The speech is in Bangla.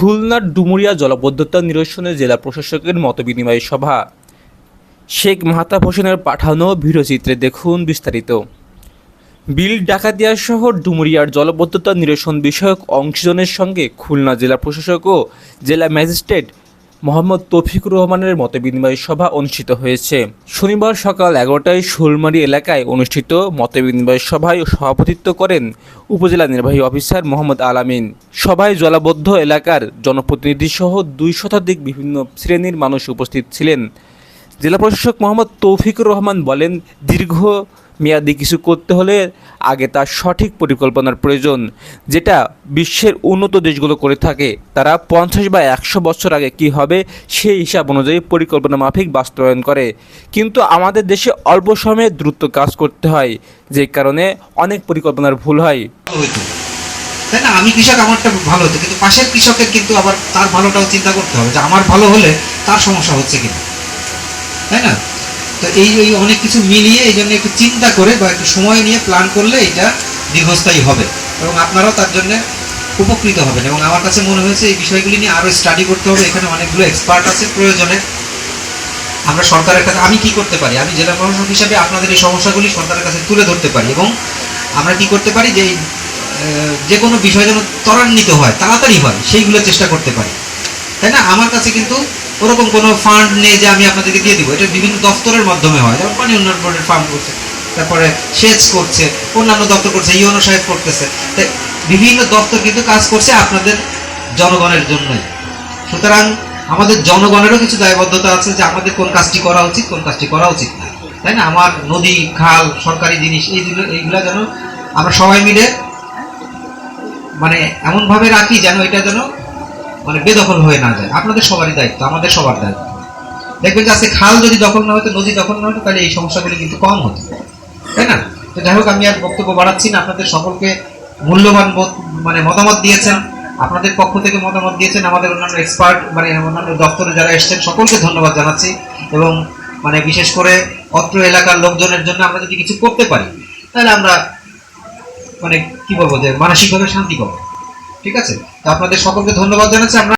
খুলনার ডুমুরিয়া জলবদ্ধতা নিরসনে জেলা প্রশাসকের মতবিনিময় সভা। শেখ মাহতাব হোসেনের পাঠানো ভিডিওচিত্রে দেখুন বিস্তারিত। বিল ডাকাতিয়া শহর ডুমুরিয়ার জলবদ্ধতা নিরসন বিষয়ক অংশজনের সঙ্গে খুলনা জেলা প্রশাসক ও জেলা ম্যাজিস্ট্রেট মোহাম্মদ তৌফিকুর রহমানের মতবিনিময় সভা অনুষ্ঠিত হয়েছে। শনিবার সকাল এগারোটায় শোলমারি এলাকায় অনুষ্ঠিত মতবিনিময় সভায় সভাপতিত্ব করেন উপজেলা নির্বাহী অফিসার মোহাম্মদ আলামিন। সভায় জলাবদ্ধ এলাকার জনপ্রতিনিধি সহ দুই শতাধিক বিভিন্ন শ্রেণির মানুষ উপস্থিত ছিলেন। জেলা প্রশাসক মোহাম্মদ তৌফিকুর রহমান বলেন, দীর্ঘ মেয়াদি কিছু করতে হলে আগে তার সঠিক পরিকল্পনার প্রয়োজন। যেটা বিশ্বের উন্নত দেশগুলো করে থাকে, তারা পঞ্চাশ বা একশো বছর আগে কি হবে সেই হিসাব অনুযায়ী পরিকল্পনা মাফিক বাস্তবায়ন করে। কিন্তু আমাদের দেশে অল্প সময়ে দ্রুত কাজ করতে হয়, যে কারণে অনেক পরিকল্পনার ভুল হয়। তাই না? আমি কৃষক, আমারটা ভালো হতো কিন্তু পাশের কৃষকের কিন্তু আবার তার ভালোটাও চিন্তা করতে হবে, যে আমার ভালো হলে তার সমস্যা হচ্ছে কিনা। তাই না? তো এই এই অনেক কিছু মিলিয়ে এই জন্য একটু চিন্তা করে বা একটু সময় নিয়ে প্ল্যান করলে এটা দীর্ঘস্থায়ী হবে। এবং আপনারাও তার জন্য উপকৃত হবেন। এবং আমার কাছে মনে হয়েছে এই বিষয়গুলি নিয়ে আরও স্টাডি করতে হবে। এখানে অনেকগুলো এক্সপার্ট আছে প্রয়োজনে। আমরা সরকারের কাছে আমি কি করতে পারি? আমি জেলা প্রশাসক হিসাবে আপনাদের এই সমস্যাগুলি সরকারের কাছে তুলে ধরতে পারি। এবং আমরা কি করতে পারি? যে যে কোনো বিষয় যেন ত্বরান্বিত হয়, তাড়াতাড়ি হয়, সেইগুলো চেষ্টা করতে পারি। তাই না? আমার কাছে কিন্তু ওরকম কোনো ফান্ড নেই যে আমি আপনাদেরকে দিয়ে দিব। এটা বিভিন্ন দপ্তরের মাধ্যমে হয়। যেমন পানি উন্নয়ন বোর্ডের ফান্ড করছে, তারপরে সেচ করছে, অন্যান্য দপ্তর করছে ইউনো সাহেব করতেছে। তাই বিভিন্ন দপ্তর কিন্তু কাজ করছে আপনাদের জনগণের জন্যই। সুতরাং আমাদের জনগণেরও কিছু দায়বদ্ধতা আছে যে আমাদের কোন কাজটি করা উচিত, কোন কাজটি করা উচিত না। তাই না? আমার নদী, খাল, সরকারি জিনিস এইগুলো এইগুলা যেন আমরা সবাই মিলে মানে এমনভাবে রাখি যেন এটা যেন মানে বেদখল হয়ে না যায়। আপনাদের সবারই দায়িত্ব, আমাদের সবার দায়িত্ব। দেখবেন যে আজকে খাল যদি দখল না হতো নদী দখল না হতো তাহলে এই সমস্যাগুলি কিন্তু কম হতো। তাই না? তো যাই হোক, আমি আর বক্তব্য বাড়াচ্ছি না। আপনাদের সকলকে মূল্যবান মানে মতামত দিয়েছেন। আপনাদের পক্ষ থেকে মতামত দিয়েছেন। আমাদের অন্যান্য এক্সপার্ট মানে অন্যান্য দপ্তরে যারা এসেছেন, সকলকে ধন্যবাদ জানাচ্ছি। এবং মানে বিশেষ করে অত্র এলাকার লোকজনের জন্য আমরা যদি কিছু করতে পারি, তাহলে আমরা মানে কি বলব যে, মানসিকভাবে শান্তি পাবো। ঠিক আছে? তো আপনাদের সকলকে ধন্যবাদ জানাচ্ছি। আমরা